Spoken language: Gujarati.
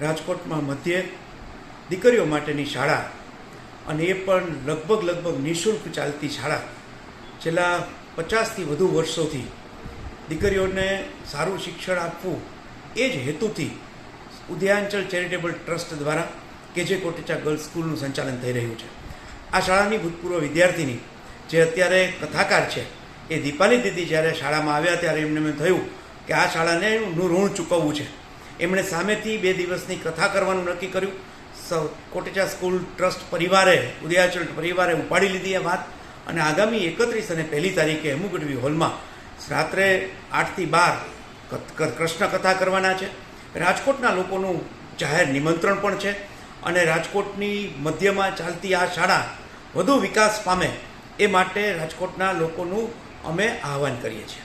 રાજકોટમાં મધ્યે દીકરીઓ માટેની શાળા અને એ પણ લગભગ લગભગ નિઃશુલ્ક ચાલતી શાળા. છેલ્લા પચાસથી વધુ વર્ષોથી દીકરીઓને સારું શિક્ષણ આપવું એ જ હેતુથી ઉદયાંચલ ચેરિટેબલ ટ્રસ્ટ દ્વારા કેજે કોટેચા ગર્લ્સ સ્કૂલનું સંચાલન થઈ રહ્યું છે. આ શાળાની ભૂતપૂર્વ વિદ્યાર્થીની જે અત્યારે કથાકાર છે, એ દીપાલી દીદી જ્યારે શાળામાં આવ્યા ત્યારે એમને મેં થયું કે આ શાળાને નું ઋણ ચૂકવવું છે. એમણે સામેથી બે દિવસની કથા કરવાનું નક્કી કર્યું. સૌ કોટેચા સ્કૂલ ટ્રસ્ટ પરિવારે, ઉદયાચલ પરિવારે ઉપાડી લીધી એ વાત અને આગામી એકત્રીસ અને પહેલી તારીખે હેમુગઢવી હોલમાં રાત્રે આઠથી બાર કૃષ્ણ કથા કરવાના છે. રાજકોટના લોકોનું જાહેર નિમંત્રણ પણ છે અને રાજકોટની મધ્યમાં ચાલતી આ શાળા વધુ વિકાસ પામે એ માટે રાજકોટના લોકોનું અમે આહવાન કરીએ છીએ.